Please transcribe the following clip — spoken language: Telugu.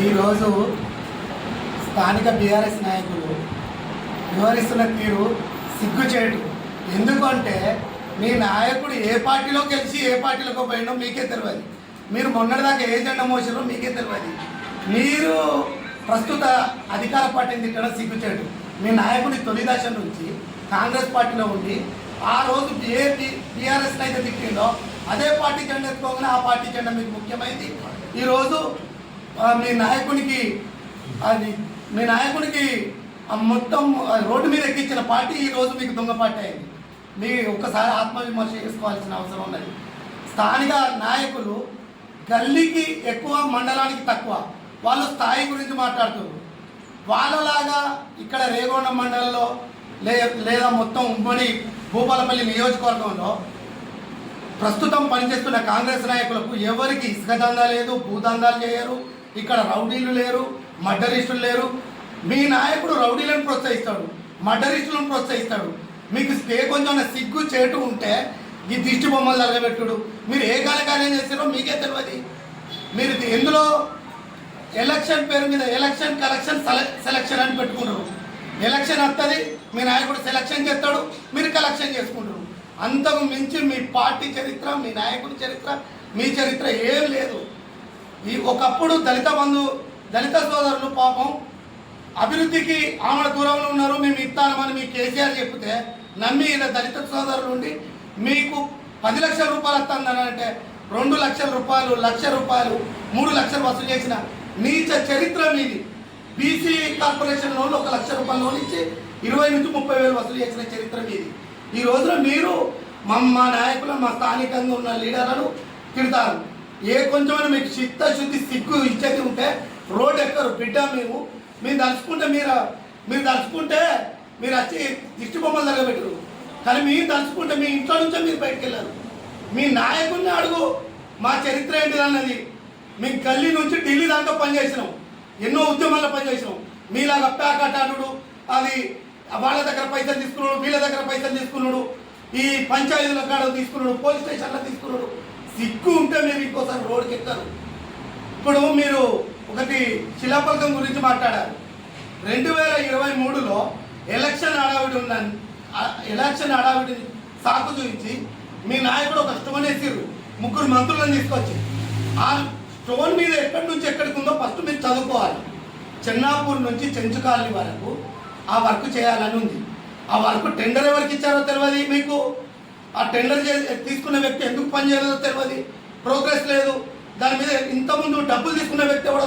ఈరోజు స్థానిక బీఆర్ఎస్ నాయకులు వివరిస్తున్న తీరు సిగ్గుచేటు. ఎందుకంటే మీ నాయకుడు ఏ పార్టీలో గెలిచి ఏ పార్టీలోకి పోయినో మీకే తెలియదు మీరు మొన్నటిదాకా ఏ జెండా మోసారో మీకే తెలియదు మీరు ప్రస్తుత అధికార పార్టీని తిట్టడం సిగ్గుచేటు. మీ నాయకుడి తొలి దశ నుంచి కాంగ్రెస్ పార్టీలో ఉండి ఆ రోజు ఏ బీఆర్ఎస్ అయితే తిట్టిందో అదే పార్టీ జెండా ఎత్తుకోగానే ఆ పార్టీ జెండా మీకు ముఖ్యమైంది. ఈరోజు మీ నాయకునికి అది మీ నాయకునికి ఆ మొత్తం రోడ్డు మీద ఎక్కించిన పార్టీ ఈ రోజు మీకు దొంగ పార్టీ అయింది. మీ ఒక్కసారి ఆత్మవిమర్శ చేసుకోవాల్సిన అవసరం ఉన్నది. స్థానిక నాయకులు గల్లీకి ఎక్కువ మండలానికి తక్కువ వాళ్ళు స్థాయి గురించి మాట్లాడుతారు వాళ్ళలాగా ఇక్కడ రేగొండ మండలంలో లే లేదా మొత్తం ఉమ్మడి భూపాలపల్లి నియోజకవర్గంలో ప్రస్తుతం పనిచేస్తున్న కాంగ్రెస్ నాయకులకు ఎవరికి ఇసుక దందా లేదు భూదందాలు చేయరు ఇక్కడ రౌడీలు లేరు మర్డరిస్టులు లేరు. మీ నాయకుడు రౌడీలను ప్రోత్సహిస్తాడు మర్డరిస్టులను ప్రోత్సహిస్తాడు. మీకు స్టే కొంచెం సిగ్గు చేటు ఉంటే ఈ దిష్టి బొమ్మలు తగలబెట్టుడు. మీరు ఏ కార్యకార్యం చేస్తారో మీకే తెలియదు. మీరు ఎందులో ఎలక్షన్ పేరు మీద ఎలక్షన్ కలెక్షన్ సెలక్షన్ అని పెట్టుకుంటారు. ఎలక్షన్ వస్తుంది మీ నాయకుడు సెలక్షన్ చేస్తాడు మీరు కలెక్షన్ చేసుకుంటారు. అంతకు మించి మీ పార్టీ చరిత్ర మీ నాయకుడి చరిత్ర మీ చరిత్ర ఏం లేదు. ఈ ఒకప్పుడు దళిత బంధు దళిత సోదరులు పాపం అభివృద్ధికి ఆమె దూరంలో ఉన్నారు. మేము ఇస్తామని మీ కేసీఆర్ చెప్తే నమ్మి ఇలా దళిత సోదరులు ఉండి మీకు పది లక్షల రూపాయలు వస్తుందని అంటే రెండు లక్షల రూపాయలు లక్ష రూపాయలు మూడు లక్షలు వసూలు చేసిన నీచ చరిత్ర మీది. బీసీ కార్పొరేషన్ లోన్లు ఒక లక్ష రూపాయల లోన్ ఇచ్చి ఇరవై నుంచి ముప్పై వేలు వసూలు చేసిన చరిత్ర మీది. ఈ రోజున మీరు మా మా నాయకులు మా స్థానికంగా ఉన్న లీడర్లను తిడతారు. ఏ కొంచెమైనా మీకు చిత్తశుద్ధి సిగ్గు ఇచ్చేది ఉంటే రోడ్ ఎక్కరు బిడ్డ మేము. మీరు తలుచుకుంటే మీరు మీరు తలుచుకుంటే మీరు వచ్చి దిష్టి బొమ్మలు తగబెట్టరు కానీ మీరు తలుచుకుంటే మీ ఇంట్లో నుంచే మీరు బయటకు వెళ్ళారు. మీ నాయకుడిని అడుగు మా చరిత్ర ఏంటిది అన్నది. మేము గల్లీ నుంచి ఢిల్లీ దాకా పనిచేసినాం. ఎన్నో ఉద్యమాల్లో పనిచేసినాం. మీలాగా ప్యాకటాడు అది వాళ్ళ దగ్గర పైసలు తీసుకున్నాడు వీళ్ళ దగ్గర పైసలు తీసుకున్నాడు ఈ పంచాయతీల కాడ తీసుకున్నాడు పోలీస్ స్టేషన్లో తీసుకున్నాడు. సిగ్గు ఉంటే మీరు ఇంకోసారి రోడ్కి ఎక్కరు ఇప్పుడు మీరు ఒకటి శిలాఫలకం గురించి మాట్లాడారు. రెండు వేల ఇరవై మూడులో ఎలక్షన్ హడావిడి ఉందని ఎలక్షన్ హడావిడి సాకు చూపించి మీ నాయకుడు ఒక స్టోన్ వేసిర్రు. ముగ్గురు మంత్రులను తీసుకొచ్చి. ఆ స్టోన్ మీద ఎక్కడి నుంచి ఎక్కడికి ఉందో ఫస్ట్ మీరు చదువుకోవాలి. చెన్నాపూర్ నుంచి చెంచుకాలనీ వరకు ఆ వర్క్ చేయాలని ఉంది. ఆ వర్క్ టెండర్ ఎవరికి ఇచ్చారో తెలియదు మీకు? ఆ టెండర్ తీసుకున్న వ్యక్తి ఎందుకు పని చేయలేదో తెలియదు. ప్రోగ్రెస్ లేదు. దాని మీద ఇంతకుముందు డబ్బులు తీసుకున్న వ్యక్తి ఎవడో